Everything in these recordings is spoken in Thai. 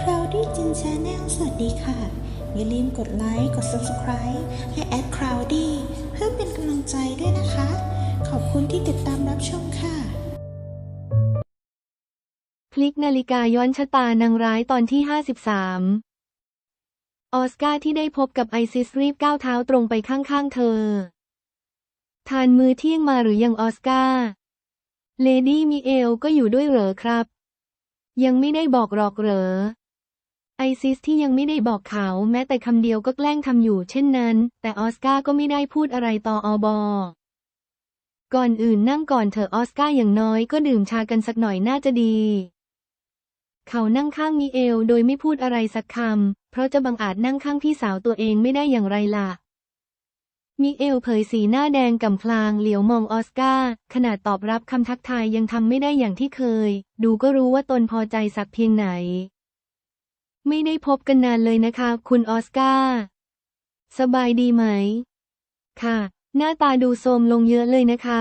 คราวดี้จินชาแนลสวัสดีค่ะ อย่าลืมกดไลค์ กด Subscribe ให้แอดคราวดี้เพื่อเป็นกำลังใจด้วยนะคะ ขอบคุณที่ติดตามรับชมค่ะ พลิกนาฬิกาย้อนชะตานางร้ายตอนที่ 53 ออสการ์ที่ได้พบกับไอซิสรีบก้าวเท้าตรงไปข้างๆเธอ ทานมื้อเที่ยงมาหรือยังออสการ์เลดี้มิเอลก็อยู่ด้วยเหรอครับ ยังไม่ได้บอกหรอกเหรอ ไอซิสที่ยังไม่ได้บอกเขาแม้แต่คำเดียวก็แกล้งทำอยู่เช่นนั้น แต่ออสการ์ก็ไม่ได้พูดอะไรต่อออบอ ก่อนอื่นนั่งก่อนเถอะออสการ์อย่างน้อยก็ดื่มชากันสักหน่อยน่าจะดี เขานั่งข้างมิเอลโดยไม่พูดอะไรสักคำ เพราะจะบังอาจนั่งข้างพี่สาวตัวเองไม่ได้อย่างไรล่ะ มิเอลเผยสีหน้าแดงก่ำพลางเหลียวมองออสการ์ขนาดตอบรับคำทักทายยังทำไม่ได้อย่างที่เคย ดูก็รู้ว่าตนพอใจสักเพียงไหน ไม่ได้พบกันนานเลยนะคะ คุณออสการ์สบายดีไหม ค่ะ หน้าตาดูโทรมลงเยอะเลยนะคะ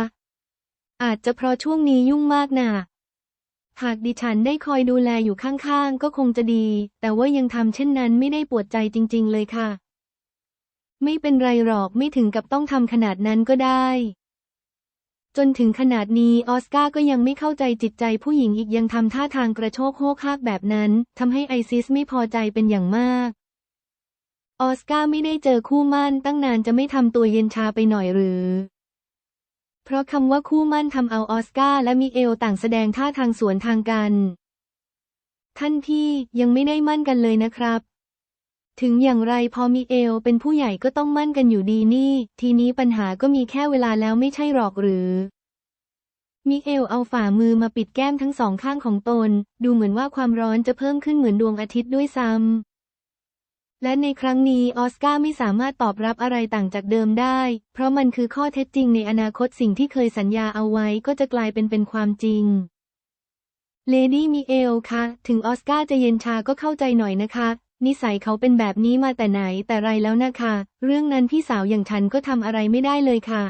อาจจะเพราะช่วงนี้ยุ่งมากน่ะหากดิฉันได้คอยดูแลอยู่ข้างๆ ก็คงจะดี แต่ว่ายังทำเช่นนั้นไม่ได้ปวดใจจริง ๆ เลยค่ะ ไม่เป็นไรหรอกไม่ถึงกับต้องทำขนาดนั้นก็ได้ จนถึงขนาดนี้ออสการ์ก็ยังไม่เข้าใจจิตใจผู้หญิงอีกยังทำท่าทางกระโชกโฮกฮากแบบนั้นทำให้ไอซิสไม่พอใจเป็นอย่างมาก ออสการ์ไม่ได้เจอคู่มั่นตั้งนานจะไม่ทำตัวเย็นชาไปหน่อยหรือ เพราะคำว่าคู่มั่นทำเอาออสการ์และมิเอลต่างแสดงท่าทางสวนทางกัน ท่านพี่ยังไม่ได้มั่นกันเลยนะครับ ถึงอย่างไรพอมิเอลเป็นผู้ใหญ่ก็ต้องมั่นกันอยู่ดีนี่ ทีนี้ปัญหาก็มีแค่เวลาแล้วไม่ใช่หรอกหรือ มิเอลเอาฝ่ามือมาปิดแก้มทั้งสองข้างของตน ดูเหมือนว่าความร้อนจะเพิ่มขึ้นเหมือนดวงอาทิตย์ด้วยซ้ำ และในครั้งนี้ออสการ์ไม่สามารถตอบรับอะไรต่างจากเดิมได้ เพราะมันคือข้อเท็จจริงในอนาคตสิ่งที่เคยสัญญาเอาไว้ก็จะกลายเป็นเป็นความจริงเลดี้มิเอลคะ ถึงออสการ์จะเย็นชาก็เข้าใจหน่อยนะคะ นิสัยเขาเป็นแบบนี้มาแต่ไหนแต่ไรแล้วนะคะ เรื่องนั้นพี่สาวอย่างฉันก็ทำอะไรไม่ได้เลยค่ะ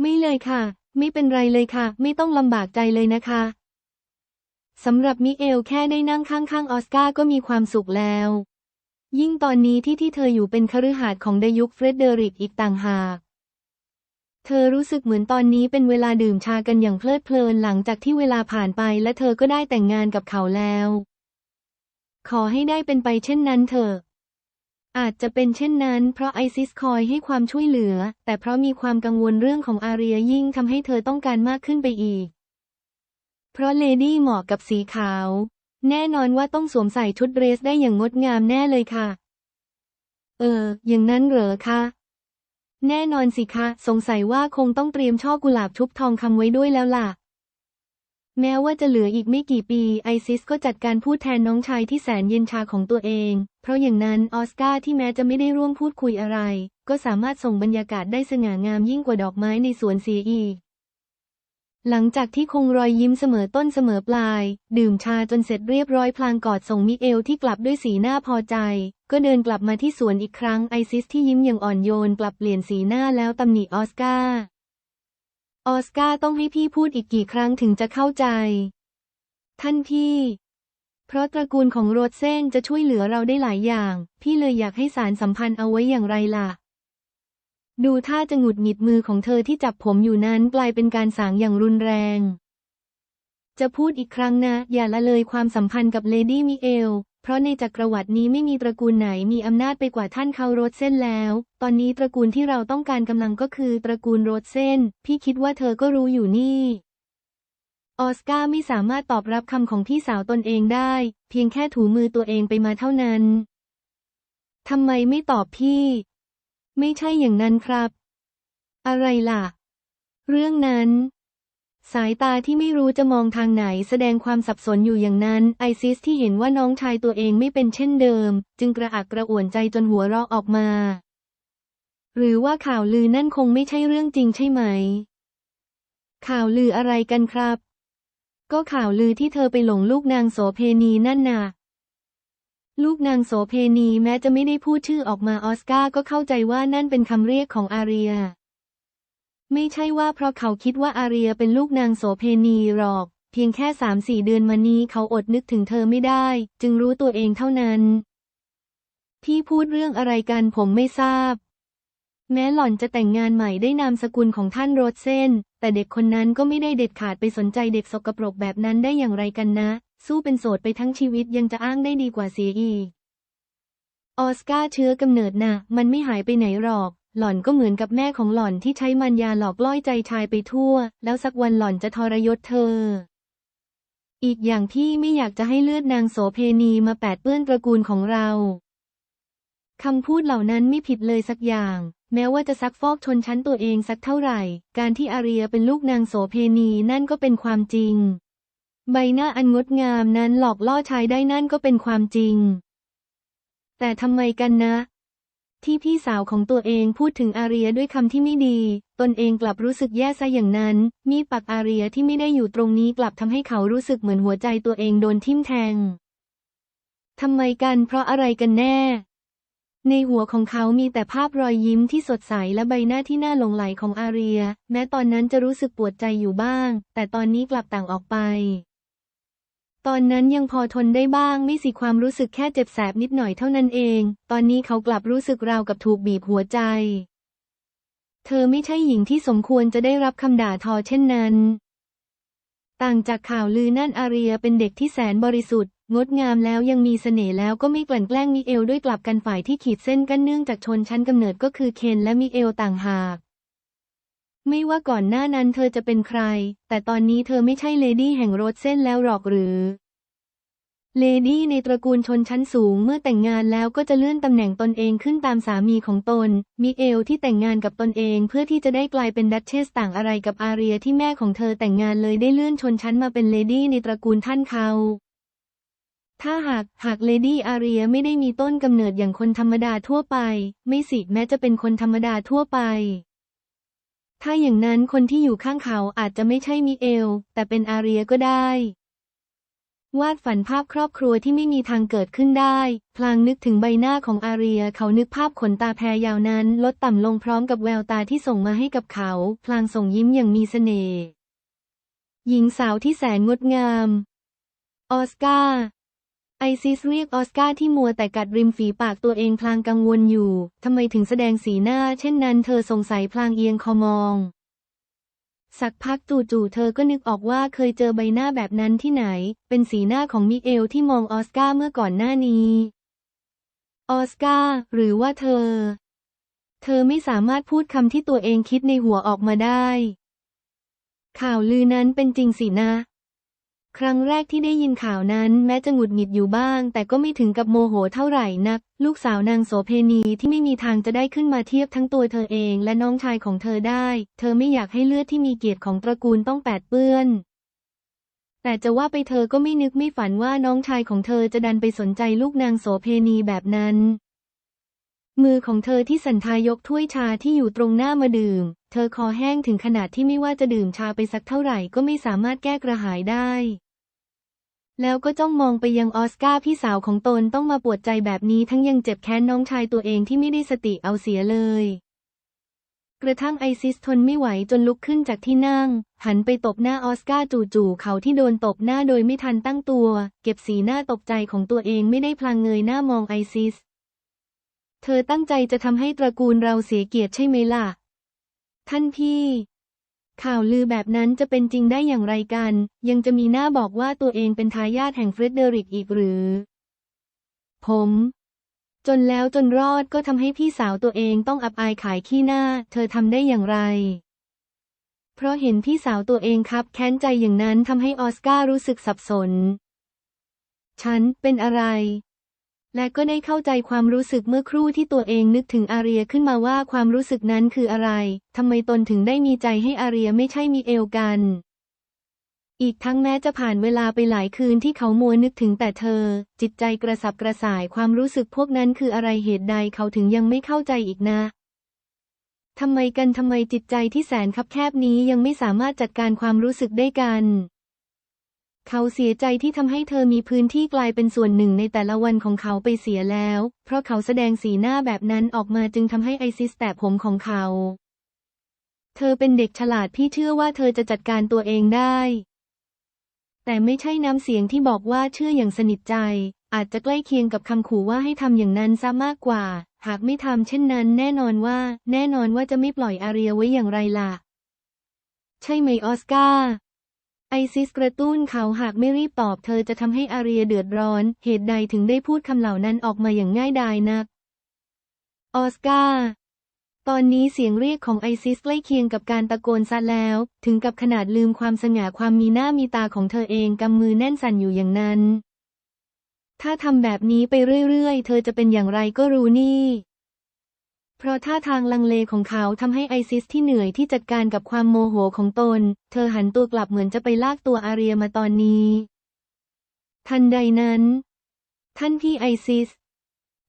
ไม่เลยค่ะ ไม่เป็นไรเลยค่ะ ไม่ต้องลำบากใจเลยนะคะสำหรับมิเอลแค่ได้นั่งข้างๆออสการ์ก็มีความสุขแล้ว ยิ่งตอนนี้ที่ที่เธออยู่เป็นคฤหาสน์ของเดยุคเฟรเดริกอีกต่างหาก เธอรู้สึกเหมือนตอนนี้เป็นเวลาดื่มชากันอย่างเพลิดเพลินหลังจากที่เวลาผ่านไปและเธอก็ได้แต่งงานกับเขาแล้ว ขอให้ได้เป็นไปเช่นนั้นเถอะ อาจจะเป็นเช่นนั้น เพราะไอซิสคอยให้ความช่วยเหลือ แต่เพราะมีความกังวลเรื่องของอาเรียยิ่งทำให้เธอต้องการมากขึ้นไปอีก เพราะเลดี้เหมาะกับสีขาว แน่นอนว่าต้องสวมใส่ชุดเดรสได้อย่างงดงามแน่เลยค่ะ เออ อย่างนั้นเหรอคะแน่นอนสิคะ สงสัยว่าคงต้องเตรียมช่อกุหลาบชุบทองคำไว้ด้วยแล้วล่ะ แม้ว่าจะเหลืออีกไม่กี่ปี ไอซิสก็จัดการพูดแทนน้องชายที่แสนเย็นชาของตัวเอง เพราะอย่างนั้นออสการ์ที่แม้จะไม่ได้ร่วมพูดคุยอะไร ก็สามารถส่งบรรยากาศได้สง่างามยิ่งกว่าดอกไม้ในสวนเสียอีก หลังจากที่คงรอยยิ้มเสมอต้นเสมอปลาย ดื่มชาจนเสร็จเรียบร้อยพลางกอดส่งมิเอลที่กลับด้วยสีหน้าพอใจ ก็เดินกลับมาที่สวนอีกครั้งไอซิสที่ยิ้มอย่างอ่อนโยนกลับเปลี่ยนสีหน้าแล้วตำหนิออสการ์ ออสการ์ต้องให้พี่พูดอีกกี่ครั้งถึงจะเข้าใจ ท่านพี่ เพราะตระกูลของโรดเซนจะช่วยเหลือเราได้หลายอย่าง พี่เลยอยากให้สารสัมพันธ์เอาไว้อย่างไรล่ะ ดูท่าจะหงุดหงิดมือของเธอที่จับผมอยู่นั้นกลายเป็นการสางอย่างรุนแรง จะพูดอีกครั้งนะ อย่าละเลยความสัมพันธ์กับเลดี้มิเอล เพราะในจักรวรรดินี้ไม่มีตระกูลไหนมีอำนาจไปกว่าท่านเขาโรดเส้นแล้ว ตอนนี้ตระกูลที่เราต้องการกำลังก็คือตระกูลโรดเส้น พี่คิดว่าเธอก็รู้อยู่นี่ ออสการ์ไม่สามารถตอบรับคำของพี่สาวตนเองได้ เพียงแค่ถูมือตัวเองไปมาเท่านั้น ทำไมไม่ตอบพี่ ไม่ใช่อย่างนั้นครับ อะไรล่ะ เรื่องนั้น สายตาที่ไม่รู้จะมองทางไหนแสดงความสับสนอยู่อย่างนั้น ไอซิสที่เห็นว่าน้องชายตัวเองไม่เป็นเช่นเดิม จึงกระอักกระอ่วนใจจนหัวเราะออกมา หรือว่าข่าวลือนั่นคงไม่ใช่เรื่องจริงใช่ไหม ข่าวลืออะไรกันครับ ก็ข่าวลือที่เธอไปหลงลูกนางโสเพณีนั่นน่ะลูกนางโสเพณีแม้จะไม่ได้พูดชื่อออกมาออสการ์ก็เข้าใจว่านั่นเป็นคำเรียกของอาเรีย ไม่ใช่ว่าเพราะเขาคิดว่าอาเรียเป็นลูกนางโสเพณีหรอก เพียงแค่สามสี่เดือนมานี้เขาอดนึกถึงเธอไม่ได้ จึงรู้ตัวเองเท่านั้นพี่พูดเรื่องอะไรกันผมไม่ทราบ แม้หล่อนจะแต่งงานใหม่ได้นามสกุลของท่านโรสเซนแต่เด็กคนนั้นก็ไม่ได้เด็ดขาดไปสนใจเด็กสกปรกแบบนั้นได้อย่างไรกันนะ สู้เป็นโสดไปทั้งชีวิตยังจะอ้างได้ดีกว่าเสียอีก ออสการ์เชื้อกำเนิดน่ะ มันไม่หายไปไหนหรอก หล่อนก็เหมือนกับแม่ของหล่อนที่ใช้มันยาหลอกล่อยใจชายไปทั่ว แล้วสักวันหล่อนจะทรยศเธอ อีกอย่างพี่ไม่อยากจะให้เลือดนางโสเพณีมาแปดเปื้อนตระกูลของเราคำพูดเหล่านั้นไม่ผิดเลยสักอย่าง แม้ว่าจะซักฟอกชนชั้นตัวเองสักเท่าไหร่ การที่อาเรียเป็นลูกนางโสเพณีนั่นก็เป็นความจริง ใบหน้าอันงดงามนั้นหลอกล่อชายได้นั่นก็เป็นความจริง แต่ทำไมกันนะ ที่พี่สาวของตัวเองพูดถึงอาเรียด้วยคำที่ไม่ดี ตนเองกลับรู้สึกแย่ซะอย่างนั้น มีปักอาเรียที่ไม่ได้อยู่ตรงนี้กลับทำให้เขารู้สึกเหมือนหัวใจตัวเองโดนทิ่มแทงทำไมกันเพราะอะไรกันแน่ ในหัวของเขามีแต่ภาพรอยยิ้มที่สดใสและใบหน้าที่น่าหลงไหลของอาเรีย แม้ตอนนั้นจะรู้สึกปวดใจอยู่บ้าง แต่ตอนนี้กลับต่างออกไป ตอนนั้นยังพอทนได้บ้างไม่สิความรู้สึกแค่เจ็บแสบนิดหน่อยเท่านั้นเอง ตอนนี้เขากลับรู้สึกราวกับถูกบีบหัวใจ เธอไม่ใช่หญิงที่สมควรจะได้รับคำด่าทอเช่นนั้น ต่างจากข่าวลือนั่นอาเรียเป็นเด็กที่แสนบริสุทธิ์ งดงามแล้วยังมีเสน่ห์แล้วก็ไม่กลั่นแกล้งมิเอลด้วยกลับกันฝ่ายที่ขีดเส้นกันเนื่องจากชนชั้นกำเนิดก็คือเคนและมิเอลต่างหาก ไม่ว่าก่อนหน้านั้นเธอจะเป็นใคร แต่ตอนนี้เธอไม่ใช่เลดี้แห่งโรสเส้นแล้วหรอกหรือ เลดี้ในตระกูลชนชั้นสูงเมื่อแต่งงานแล้วก็จะเลื่อนตำแหน่งตนเองขึ้นตามสามีของตน มิเอลที่แต่งงานกับตนเองเพื่อที่จะได้กลายเป็นดัชเชสต่างอะไรกับอาเรียที่แม่ของเธอแต่งงานเลยได้เลื่อนชนชั้นมาเป็นเลดี้ในตระกูลท่านเขาถ้าหากหากเลดี้อาเรียไม่ได้มีต้นกำเนิดอย่างคนธรรมดาทั่วไป ไม่สิแม้จะเป็นคนธรรมดาทั่วไป ถ้าอย่างนั้นคนที่อยู่ข้างเขาอาจจะไม่ใช่มิเอล แต่เป็นอาเรียก็ได้ วาดฝันภาพครอบครัวที่ไม่มีทางเกิดขึ้นได้ พลางนึกถึงใบหน้าของอาเรีย เขานึกภาพขนตาแพรยาวนั้น ลดต่ำลงพร้อมกับแววตาที่ส่งมาให้กับเขา พลางส่งยิ้มอย่างมีเสน่ห์หญิงสาวที่แสนงดงาม ออสการ์ ไอซิสเรียกออสการ์ที่มัวแต่กัดริมฝีปากตัวเองพลางกังวลอยู่ ทำไมถึงแสดงสีหน้า เช่นนั้นเธอสงสัยพลางเอียงคอมอง สักพักจู่ๆเธอก็นึกออกว่าเคยเจอใบหน้าแบบนั้นที่ไหน เป็นสีหน้าของมิเอลที่มองออสการ์เมื่อก่อนหน้านี้ ออสการ์หรือว่าเธอ เธอไม่สามารถพูดคำที่ตัวเองคิดในหัวออกมาได้ ข่าวลือนั้นเป็นจริงสินะ ครั้งแรกที่ได้ยินข่าวนั้นแม้จะหงุดหงิดอยู่บ้าง แต่ก็ไม่ถึงกับโมโหเท่าไหร่นัก ลูกสาวนางโสเพณีที่ไม่มีทางจะได้ขึ้นมาเทียบทั้งตัวเธอเองและน้องชายของเธอได้ เธอไม่อยากให้เลือดที่มีเกียรติของตระกูลต้องแปดเปื้อน แต่จะว่าไปเธอก็ไม่นึกไม่ฝันว่าน้องชายของเธอจะดันไปสนใจลูกนางโสเพณีแบบนั้น มือของเธอที่สันทายกถ้วยชาที่อยู่ตรงหน้ามาดื่ม เธอคอแห้งถึงขนาดที่ไม่ว่าจะดื่มชาไปสักเท่าไหร่ก็ไม่สามารถแก้กระหายได้ แล้วก็จ้องมองไปยังออสการ์พี่สาวของตนต้องมาปวดใจแบบนี้ทั้งยังเจ็บแค้นน้องชายตัวเองที่ไม่ได้สติเอาเสียเลย กระทั่งไอซิสทนไม่ไหวจนลุกขึ้นจากที่นั่ง หันไปตบหน้าออสการ์จู่ๆเขาที่โดนตบหน้าโดยไม่ทันตั้งตัว เก็บสีหน้าตกใจของตัวเองไม่ได้พลางเงยหน้ามองไอซิส เธอตั้งใจจะทำให้ตระกูลเราเสียเกียรติใช่ไหมล่ะ ท่านพี่ ข่าวลือแบบนั้นจะเป็นจริงได้อย่างไรกัน ยังจะมีหน้าบอกว่าตัวเองเป็นทายาทแห่งเฟรเดริกอีกหรือ ผม จนแล้วจนรอดก็ทำให้พี่สาวตัวเองต้องอับอายขายขี้หน้า เธอทำได้อย่างไร เพราะเห็นพี่สาวตัวเองครับ แค้นใจอย่างนั้นทำให้ออสการ์รู้สึกสับสน ฉันเป็นอะไร และก็ได้เข้าใจความรู้สึกเมื่อครู่ที่ตัวเองนึกถึงอาเรียขึ้นมาว่าความรู้สึกนั้นคืออะไรทำไมตนถึงได้มีใจให้อาเรียไม่ใช่มีเอลกัน อีกทั้งแม้จะผ่านเวลาไปหลายคืนที่เขามัวนึกถึงแต่เธอ จิตใจกระสับกระส่ายความรู้สึกพวกนั้นคืออะไรเหตุใดเขาถึงยังไม่เข้าใจอีกนะทำไมกันทำไมจิตใจที่แสนคับแคบนี้ยังไม่สามารถจัดการความรู้สึกได้กัน เขาเสียใจที่ทำให้เธอมีพื้นที่กลายเป็นส่วนหนึ่งในแต่ละวันของเขาไปเสียแล้ว เพราะเขาแสดงสีหน้าแบบนั้นออกมาจึงทำให้ไอซิสแตะผมของเขา เธอเป็นเด็กฉลาดพี่เชื่อว่าเธอจะจัดการตัวเองได้ แต่ไม่ใช่น้ำเสียงที่บอกว่าเชื่ออย่างสนิทใจ อาจจะใกล้เคียงกับคำขู่ว่าให้ทำอย่างนั้นซะมากกว่า หากไม่ทำเช่นนั้น แน่นอนว่า แน่นอนว่าจะไม่ปล่อยอาเรียไว้อย่างไรล่ะ ใช่ไหมออสการ์ ไอซิสกระตุ้นเขาหากไม่รีบตอบเธอจะทำให้อาเรียเดือดร้อน เหตุใดถึงได้พูดคำเหล่านั้นออกมาอย่างง่ายดายนัก ออสการ์ ตอนนี้เสียงเรียกของไอซิสใกล้เคียงกับการตะโกนซะแล้ว ถึงกับขนาดลืมความสง่าความมีหน้ามีตาของเธอเองกำมือแน่นสั่นอยู่อย่างนั้น ถ้าทำแบบนี้ไปเรื่อยๆ เธอจะเป็นอย่างไรก็รู้นี่ เพราะท่าทางลังเลของเขาทำให้ไอซิสที่เหนื่อยที่จัดการกับความโมโหของตน เธอหันตัวกลับเหมือนจะไปลากตัวอาเรียมาตอนนี้ ทันใดนั้น ท่านพี่ไอซิส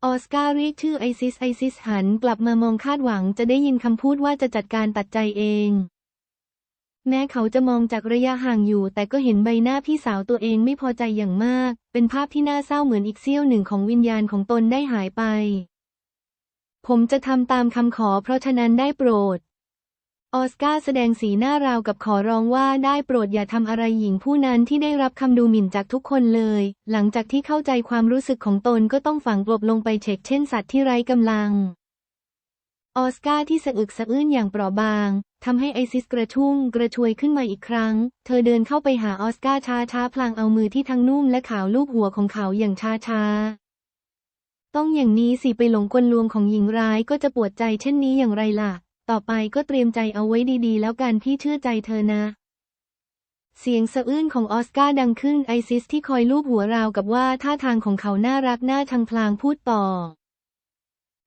ออสการ์เรียกชื่อไอซิสไอซิสหันกลับมามองคาดหวังจะได้ยินคำพูดว่าจะจัดการตัดใจเอง แม้เขาจะมองจากระยะห่างอยู่ แต่ก็เห็นใบหน้าพี่สาวตัวเองไม่พอใจอย่างมาก เป็นภาพที่น่าเศร้าเหมือนอีกเสี้ยวหนึ่งของวิญญาณของตนได้หายไป ผมจะทำตามคำขอเพราะฉะนั้นได้โปรด ออสการ์แสดงสีหน้าราวกับขอร้องว่าได้โปรดอย่าทำอะไรหญิงผู้นั้นที่ได้รับคำดูหมิ่นจากทุกคนเลย หลังจากที่เข้าใจความรู้สึกของตนก็ต้องฝังกลบลงไปเฉกเช่นสัตว์ที่ไร้กำลัง ออสการ์ที่สะอึกสะอื้นอย่างเปราะบางทำให้ไอซิสกระชุ่มกระชวยขึ้นมาอีกครั้ง เธอเดินเข้าไปหาออสการ์ช้าช้าๆพลางเอามือที่ทั้งนุ่มและขาวลูบหัวของเขาอย่างช้าช้าๆ ต้องอย่างนี้สิไปหลงกลลวงของหญิงร้ายก็จะปวดใจเช่นนี้อย่างไรล่ะ ต่อไปก็เตรียมใจเอาไว้ดีๆ แล้วกันพี่เชื่อใจเธอนะ เสียงสะอื้นของออสการ์ดังขึ้นไอซิสที่คอยลูบหัวราวกับว่าท่าทางของเขาน่ารักน่าชังพลางพูดต่อ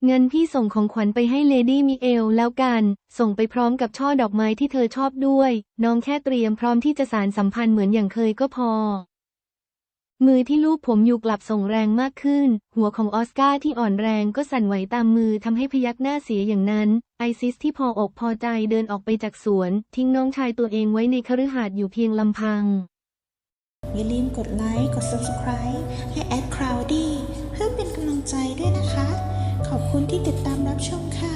เงินพี่ส่งของขวัญไปให้เลดี้มิเอลแล้วกัน ส่งไปพร้อมกับช่อดอกไม้ที่เธอชอบด้วย น้องแค่เตรียมพร้อมที่จะสารสัมพันธ์เหมือนอย่างเคยก็พอ มือที่ลูบผมอยู่กลับส่งแรงมากขึ้น หัวของออสการ์ที่อ่อนแรงก็สั่นไหวตามมือทำให้พยักหน้าเสียอย่างนั้น ไอซิสที่พออกพอใจเดินออกไปจากสวน ทิ้งน้องชายตัวเองไว้ในคฤหาสน์อยู่เพียงลำพัง อย่าลืมกดไลค์ กด subscribe ให้แอดคราวดี้เพื่อเป็นกำลังใจด้วยนะคะ ขอบคุณที่ติดตามรับชมค่ะ